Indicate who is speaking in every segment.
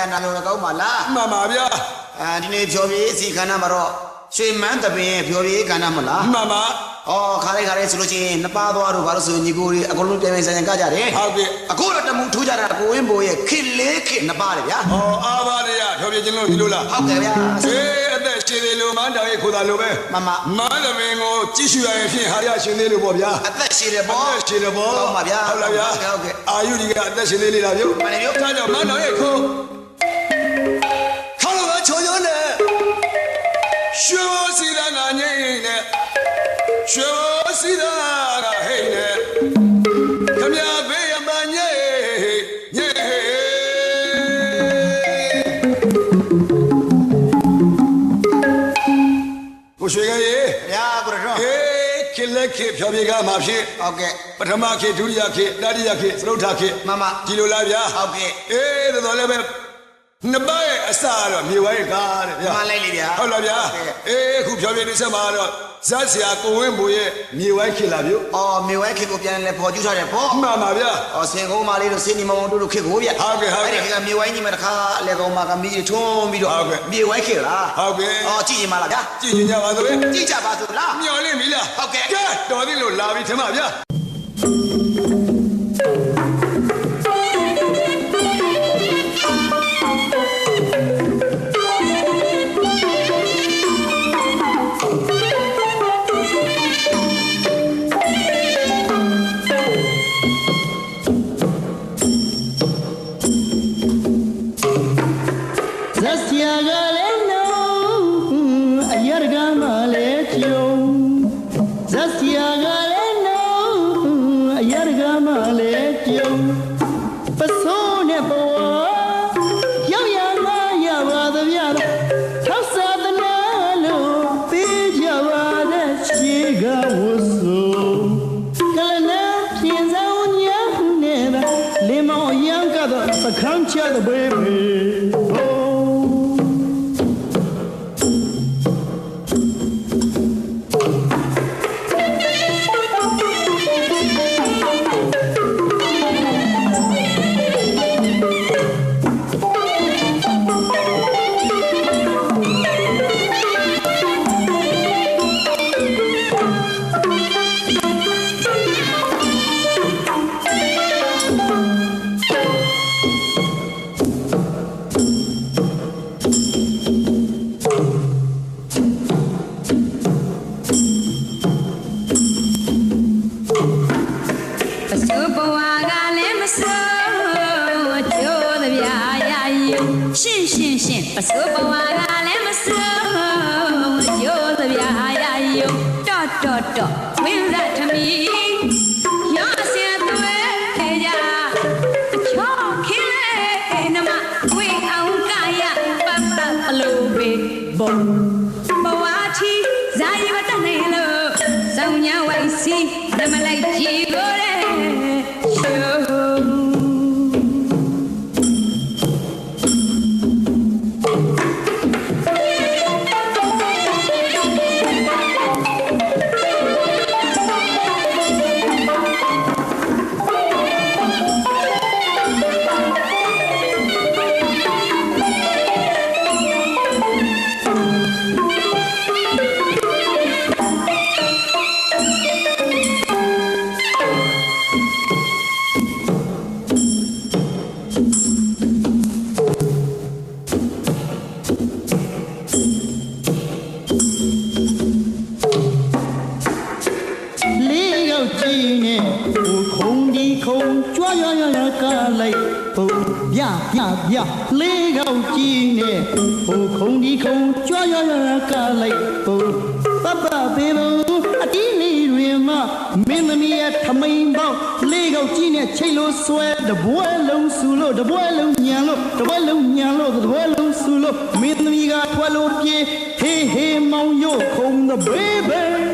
Speaker 1: တဲ
Speaker 2: လဲပါနာလို့ကောင်းပါလား
Speaker 1: မှန်ပါဗျာ
Speaker 2: အာဒီနေ့ဖြော်ပြေးစီခန္ဓာမှာတော့ရွှေမန်းတပင်ဖြော်ပြေးခန္ဓာမလား
Speaker 1: မှန်ပါ
Speaker 2: ဩခါလေးခါလေးဆိုလို့ချင်းနှစ်ပါးသွားတို့ဘာလို့ဆိုရင်ညီကိုတွေအကုန်လုံးပြန်ပြန်ဆိုင်ဆိုင်ကကြတယ်
Speaker 1: ဟုတ်ကဲ့
Speaker 2: အခုတော့တမှုထိုးကြတာကိုဝင်းဘိုးရဲ့ခစ်လေးခစ်နှစ်ပါးလေဗျာ
Speaker 1: ဟောအာဘာရရထော်ပြခြင်းလို့ဒီလိုလား
Speaker 2: ဟုတ်ကဲ့ဗျာ
Speaker 1: အေးအသက်ရှင်လေလို့မန်းတော်ရဲ့ခိုးတာလိုပဲ
Speaker 2: မမ
Speaker 1: မန်းသမင်ကိုကြည့်ရှုရရင်ဖြင့်ဟာရရှင်သေးလို့ပေါ့ဗျာ
Speaker 2: အသက်ရှိတယ်
Speaker 1: ဘော
Speaker 2: ပေါ့
Speaker 1: ရှင်တယ်ဘော
Speaker 2: ဟုတ်ပါဗျာ
Speaker 1: ဟုတ်လားဗျာ
Speaker 2: ဟုတ်ကဲ့
Speaker 1: အာယုဒီကအသက်ရှင်သေးလေးလားဗျ
Speaker 2: မှန်တယ်ဗျ
Speaker 1: ဒါကြောင့်မန်းတော်ရဲ့ခိုး ခေါင်းလုံးချောချောနဲ့ရွှေဘောစီတာငါငိမ့်နဲ့ရွှေဘောစီတာကဟိတ်နဲ့ခမရဘေးရမညိမ့်ညိမ့်ကိုရွှေကရေ
Speaker 2: ဗျာကိုရတော့
Speaker 1: အေးခေလက်ခေဖြောပြေကမှာဖြစ်
Speaker 2: ဟုတ်ကဲ့
Speaker 1: ပထမခေဒုတိယခေတတိယခေသရုတ်ထခေ
Speaker 2: မမ
Speaker 1: ဒီလိုလားဗျာ
Speaker 2: ဟုတ်ကဲ့
Speaker 1: အေးတော်တော်လည်းပဲ နှစ်ပတ်ရဲ့အစကတော့မြေဝိုင်းကားတဲ့ဗျာ
Speaker 2: မှန်လိုက်လေဗျာ
Speaker 1: ဟုတ်လားဗျာ
Speaker 2: ဟုတ်ကဲ့
Speaker 1: အေးအခုဖြောပြေနေဆက်မှာတော့ဇက်ဆရာကိုဝင်းဘိုရဲ့မြေဝိုင်းခေလာဗျ
Speaker 2: အော်မေဝဲခစ်ကိုပြန်လဲပေါ်ကျူးထားတယ်ပေါ့
Speaker 1: မှန်ပါဗျာ
Speaker 2: အော်စင်ကုန်းမလေးတို့စင်နီမောင်တို့တို့ခစ်ကိုဗျ
Speaker 1: ဟုတ်ကဲ့ဟုတ်ကဲ့
Speaker 2: အဲ့ဒီကမြေဝိုင်းကြီးမှာတစ်ခါအလေကောင်မှာကမီးထွန်းပြီးတော့
Speaker 1: ဟုတ်ကဲ့
Speaker 2: မြေဝိုင်းခစ်လား
Speaker 1: ဟုတ်ကဲ့
Speaker 2: အော်ကြည့်ရင်မလားဗျာ
Speaker 1: ကြည့်ရင်ကြပါသလဲ
Speaker 2: ကြည့်ကြပါစို့လား
Speaker 1: မျော်လင့်ပြီလား
Speaker 2: ဟုတ်ကဲ့
Speaker 1: ကဲတော်သည်လို့လာပြီထင်ပါဗျာ
Speaker 3: နဲ့ချိတ်
Speaker 4: လို့
Speaker 3: ဆွဲတပွဲလုံးဆူလို့တပွဲလုံးညံလို့တပွဲလုံးညံလို့တပွဲလုံးဆူလို့မင်းသမီးကထွက်လို့ပြေးဟေးဟေးမောင်ရို့ခုံ the baby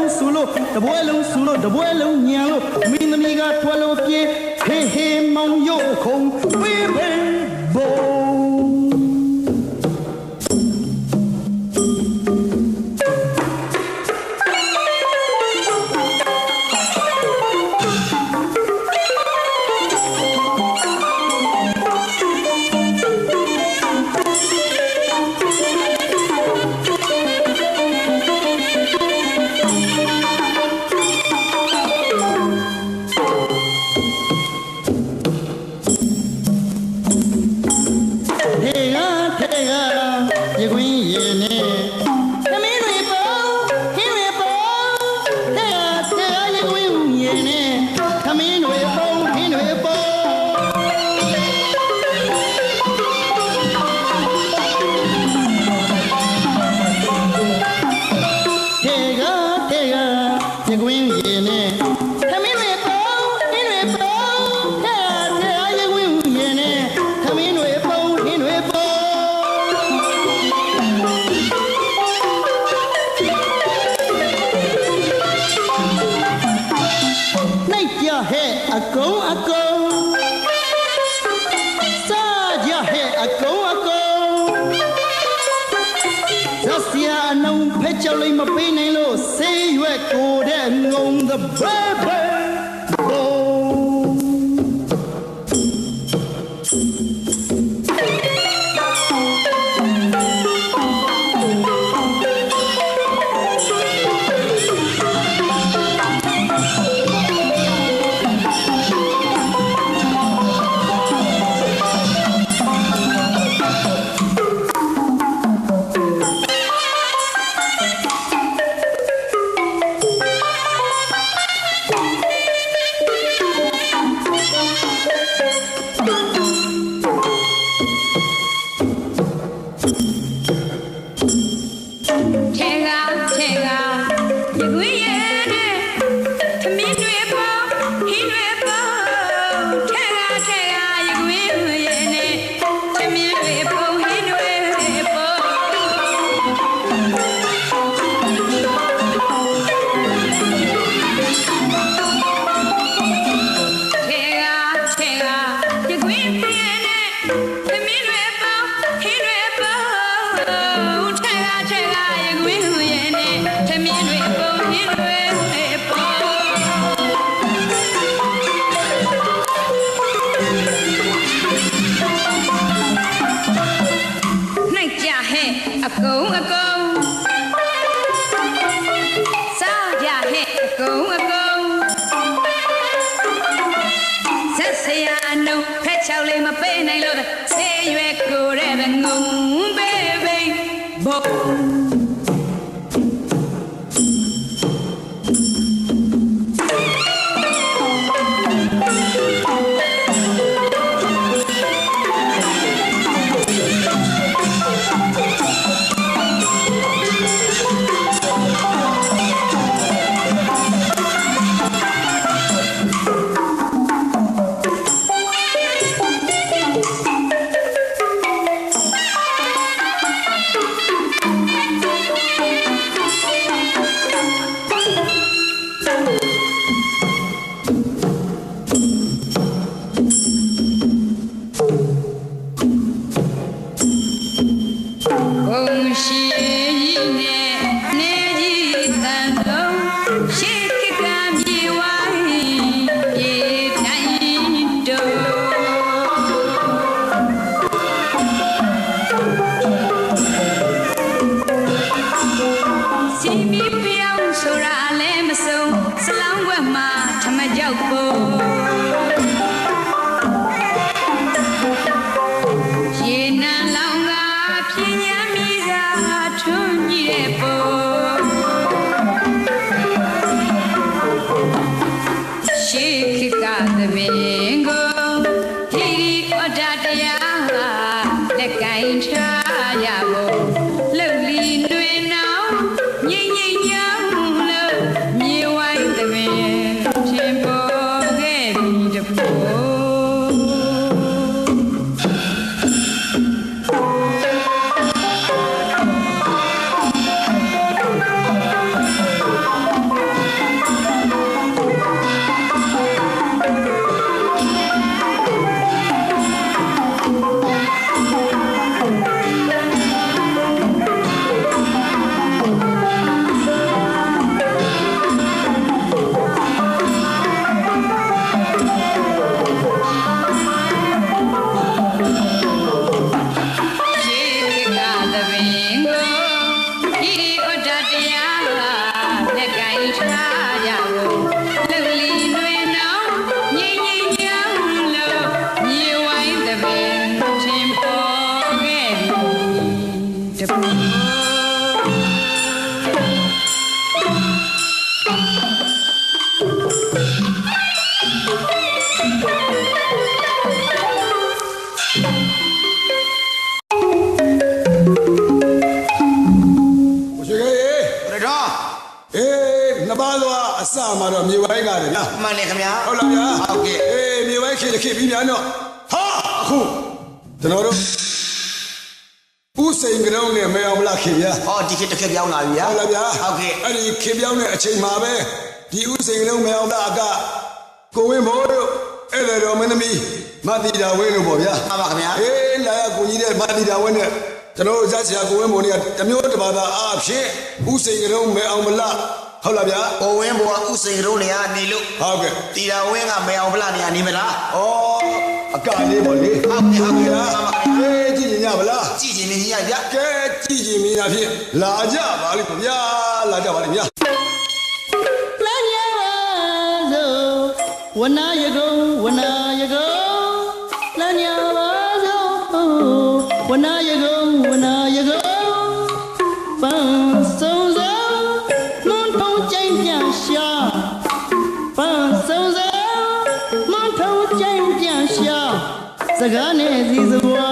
Speaker 3: လုံးဆူလို့တပွဲလုံးဆူလို့တပွဲလုံးညံလို့မင်းသမီးကထွက်လို့ပြေးဟေးဟေးမောင်ရုပ်ခုံဝေး
Speaker 4: ဝေးဘော Hey, Oh. 恭喜 ဒီခေတ်
Speaker 2: တ
Speaker 1: စ်
Speaker 2: ခေ
Speaker 1: တ်ပြောင်းလာ
Speaker 2: ပြီဗျာ
Speaker 1: ဟုတ်လားဗျာ
Speaker 2: ဟုတ်ကဲ့
Speaker 1: အဲ့ဒီခေတ်ပြောင်းတဲ့အချိန်မှာပဲဒီဥစိန်ကရုံးမဲအောင်လားကကိုဝင်းဘောတို့အဲ့လေတော်မင်းသမီးမတိတာဝင်းတို့ပေါ့ဗျာ
Speaker 2: မှန်ပါခင်ဗျာ
Speaker 1: အေးလာရကိုကြီးတဲ့မတိတာဝင်းနဲ့ကျွန်တော်တို့ဇက်ဆရာကိုဝင်းဘုံတွေကတမျိုးတစ်ပါးသာအားဖြင့်ဥစိန်ကရုံးမဲအောင်မလားဟုတ်လားဗျာ
Speaker 2: ကိုဝင်းဘောကဥစိန်ရုံးနေရနေလို့
Speaker 1: ဟုတ်ကဲ့
Speaker 2: တီတာဝင်းကမဲအောင်ဗလာနေရနေမလား
Speaker 1: ဩအကလေးပေါ့လေ
Speaker 2: ဟုတ်ကဲ့ဟုတ်ကဲ့
Speaker 1: ဗျာအေးကြည့်ကြညမလား
Speaker 2: ကြည့်ချင်နေကြီးရဗျာ
Speaker 1: ကဲကြည့်ကြည့်မိနာဖြင့်လာကြပါလိမ့်ဗျာလာကြပါလိမ့်ဗျာ
Speaker 3: လမ်းရသောဝနာယကုံဝနာယကုံလမ်းရပါသောဝနာယကုံဝနာယကုံပန်းစုံစုံမွန်ထုံးကျိုင်းပြန်ရှာပန်းစုံစုံမွန်ထုံးကျိုင်းပြန်ရှာစကားနဲ့စီစွာ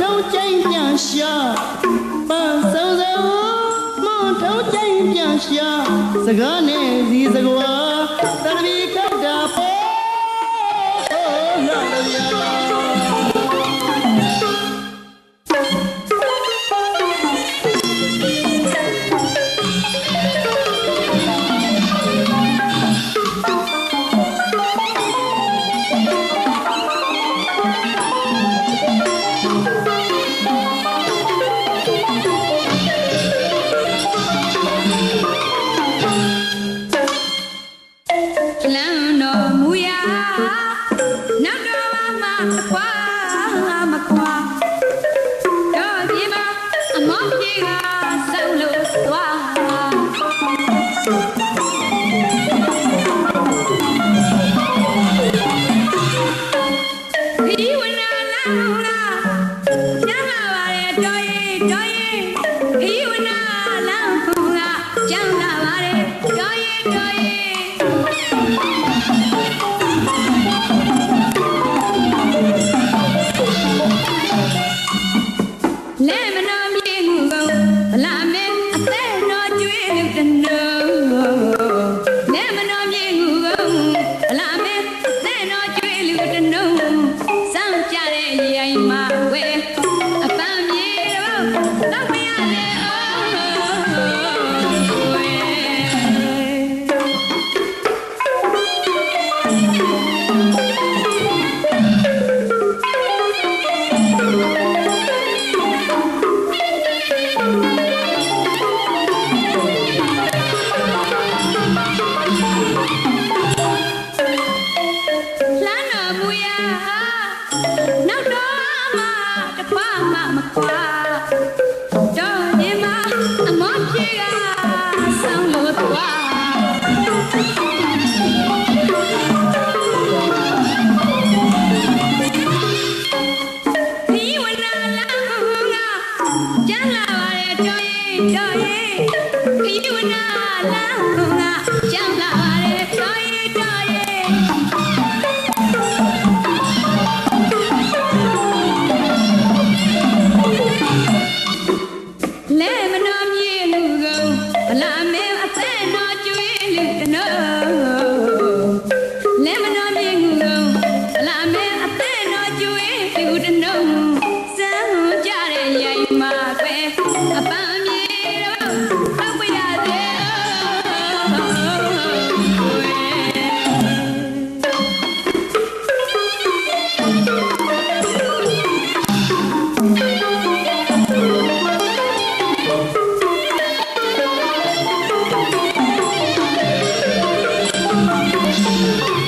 Speaker 3: ထုံးကျိုင်းပြန်ရှာပန်းစုံစုံမွန်ထုံးကျိုင်းပြန်ရှာစကားနဲ့စီစကွာတရဝီခ Mom. la la la. Thank you.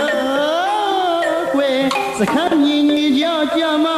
Speaker 3: လို့ကွယ်စခန်းမြင်ကြီးကြောက်ကြမှာ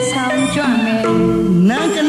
Speaker 4: sao xong cho mẹ. Nàng